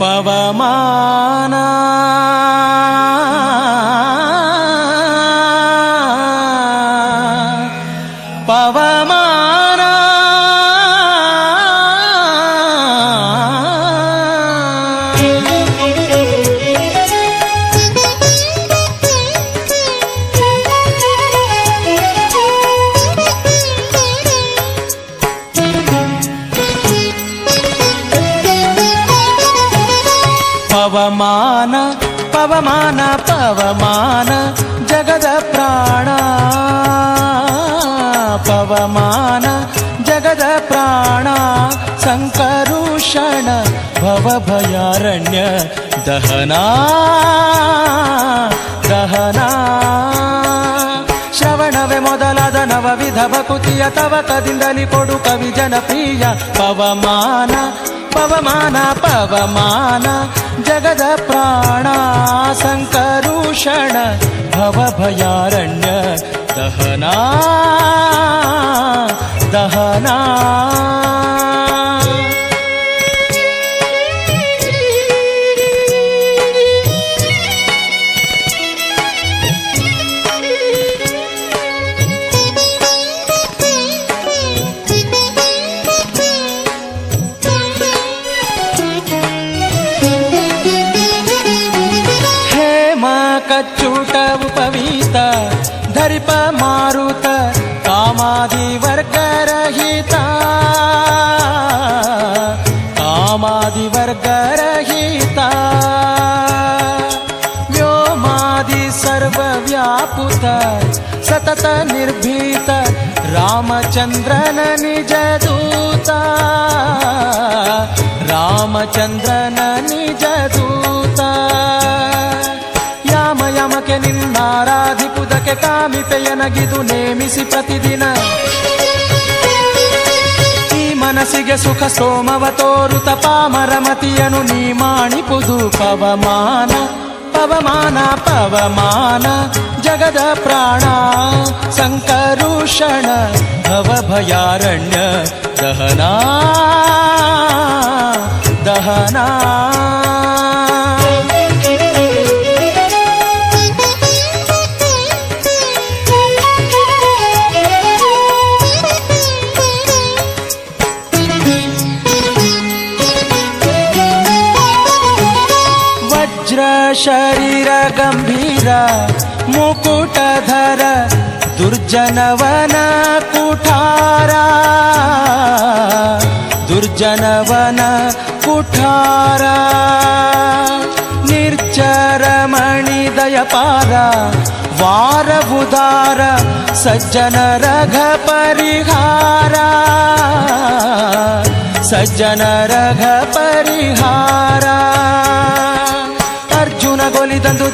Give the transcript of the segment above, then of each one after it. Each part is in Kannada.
ಪವಮಾನ ಪವಮಾನ ಪವಮಾನ ಜಗದ ಪ್ರಾಣ. ಪವಮಾನ ಜಗದ ಪ್ರಾಣ. ಸಂಕರುಷಣ ಭವಭಯಾರಣ್ಯ ದಹನ. ದಹನ. ಶ್ರವಣವೇ ಮೊದಲಾದ ನವವಿಧ ಭಕುತಿಯ ತವಕದಿಂದಲಿ ಕೊಡು ಕವಿ ಜನಪ್ರಿಯ ಪವಮಾನ पवमान पवमान जगद जगदप्राणा सङ्करूपषण भवभयारण्य दहना दहना। ಧರಿಪ ಮಾರುತ ಕಾಮಾದಿ ವರ್ಗರಹಿತ. ಕಾಮಾದಿ ವರ್ಗರಹಿತ. ವ್ಯೋಮಾದಿ ಸರ್ವವ್ಯಾಪುತ ಸತತ ನಿರ್ಭೀತ ರಾಮಚಂದ್ರನ ನಿಜ ಕಾಮಿಪೆಯನಗಿದು ನೇಮಿಸಿ ಪ್ರತಿದಿನ. ಈ ಮನಸ್ಸಿಗೆ ಸುಖ ಸೋಮವ ತೋರುತ ಪಾಮರಮತಿಯನು ನೀ ಮಾಣಿಪುದು ಪವಮಾನ ಪವಮಾನ ಪವಮಾನ, ಜಗದ ಪ್ರಾಣ, ಸಂಕರುಷಣ, ಭವಭಯಾರಣ್ಯ, ದಹನಾ, ದಹನ. जनवन कुठारा दुर्जनवन कुठारा निर्चरमणिदयपारा। वारबुदार उदार सज्जन रघ सज्जन रघ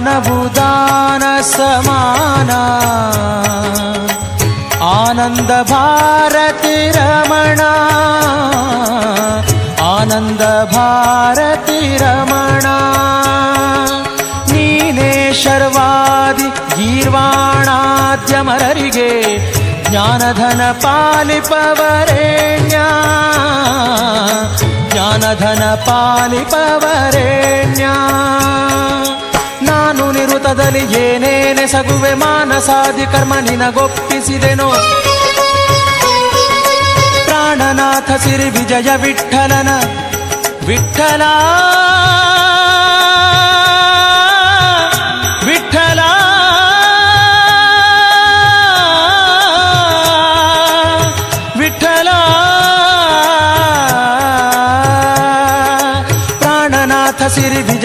ವ್ಯಾನಭುದಾನ ಸಮಾನ. ಆನಂದ ಭಾರತಿ ರಮಣ. ಆನಂದ ಭಾರತಿ ರಮಣ. ನೀನೇ ಶರ್ವಾದಿ ಗೀರ್ವಾಣಾದ್ಯಮರರಿಗೆ, ಜ್ಞಾನಧನ ಪಾಲಿಪವರೇಣ್ಯ. ಜ್ಞಾನಧನ ಪಾಲಿಪವರೇಣ್ಯ. ನಾನು ನಿರುತದಲ್ಲಿ ಏನೇನೆ ಸಗುವೆ ಮಾನಸಾದಿ ಕರ್ಮ ನಿನಗೊಪ್ಪಿಸಿದೆನೋ? ಪ್ರಾಣನಾಥ ಸಿರಿ ವಿಜಯ ವಿಠಲನ. ವಿಠಲ ವಿಠಲ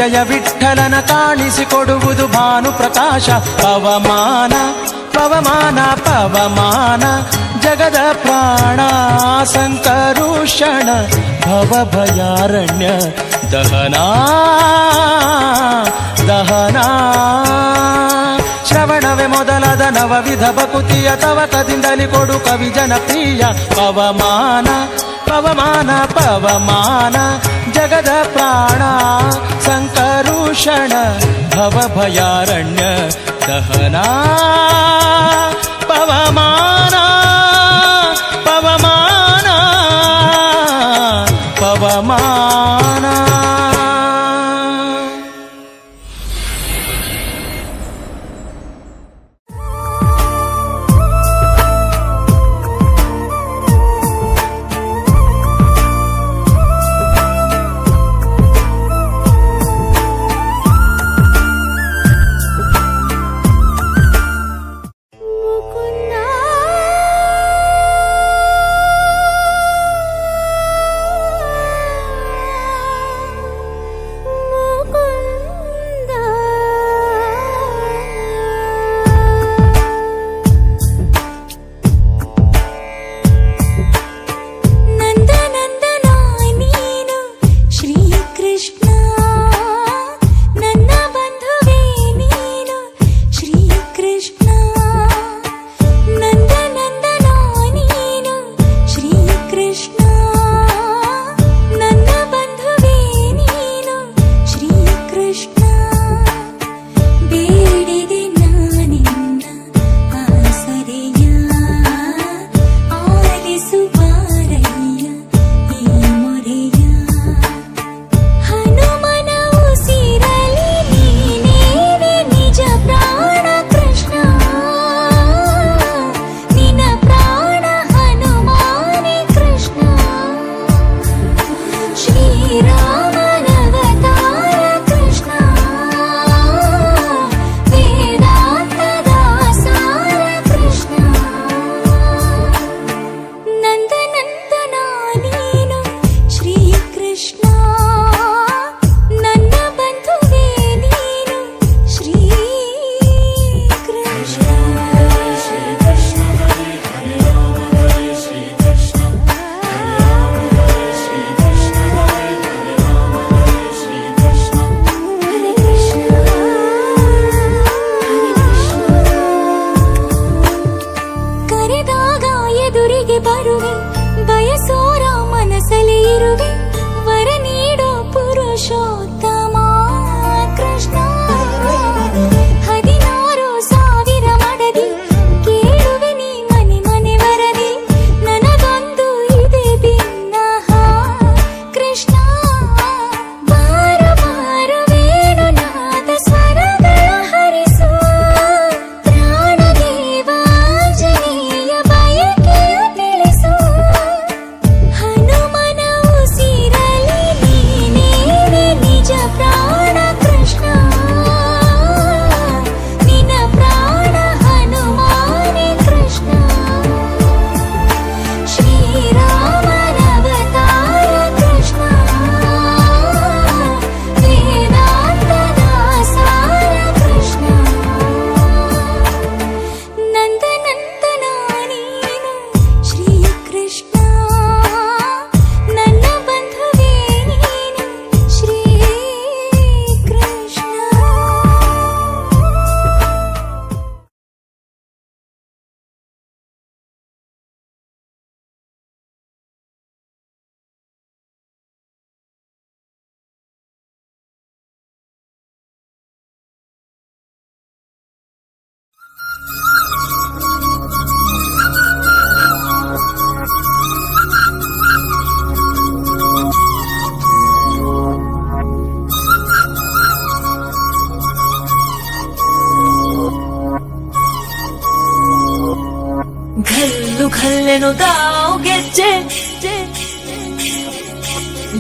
ವಿಜಯ ವಿಠಲನ ಕಾಣಿಸಿಕೊಡುವುದು ಭಾನು ಪ್ರಕಾಶ. ಪವಮಾನ ಪವಮಾನ ಪವಮಾನ, ಜಗದ ಪ್ರಾಣ ಸಂಕರುಷಣ ಭವ ಭಯಾರಣ್ಯ ದಹನ ದಹನ. ಶ್ರವಣವೇ ಮೊದಲಾದ ನವವಿಧ ಬಕುತಿಯ ತವಕದಿಂದಲಿ ಕೊಡು ಕವಿ ಜನಪ್ರಿಯ ಪವಮಾನ पवमान पवमान जगद प्राणा सङ्करूपषण भवभयारण्य दहना पवमान। திருவே ಘಲ್ಲೆನು ತಾವು ಗೆಜ್ಜೆ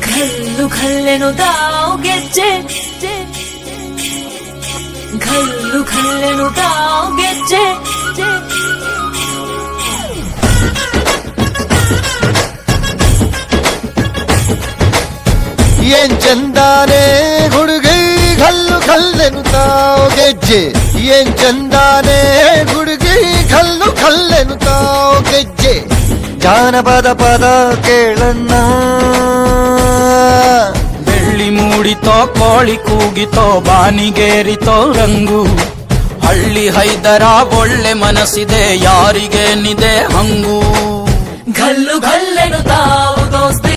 ಘಲ್ಲು ಘಲ್ಲೆನು ತಾವು ಗೆಜ್ಜೆ ಘಲ್ಲು ಘಲ್ಲೆನು ತಾವು ಗೆಜ್ಜೆ ಏನ್ ಚಂದಾನೆ ಹುಡುಗಿ ಕಲ್ಲು ಕಲ್ಲೆನು ತಾವು ಗೆಜ್ಜೆ ಏನ್ ಚಂದಾನೆ ಹುಡುಗಿ ಕಲ್ಲು ಕಲ್ಲೆನು ತಾವು ಗೆಜ್ಜೆ ಜಾನಪದ ಪದ ಕೇಳನ್ನ ಬೆಳ್ಳಿ ಮೂಡಿತೋ, ಕೋಳಿ ಕೂಗಿತೋ, ಬಾನಿಗೇರಿತೋ, ರಂಗು. ಹಳ್ಳಿ ಹೈದರ ಒಳ್ಳೆ ಮನಸ್ಸಿದೆ, ಯಾರಿಗೇನಿದೆ ಹಂಗು. ಗಲ್ಲು ದೋಸ್ತಿ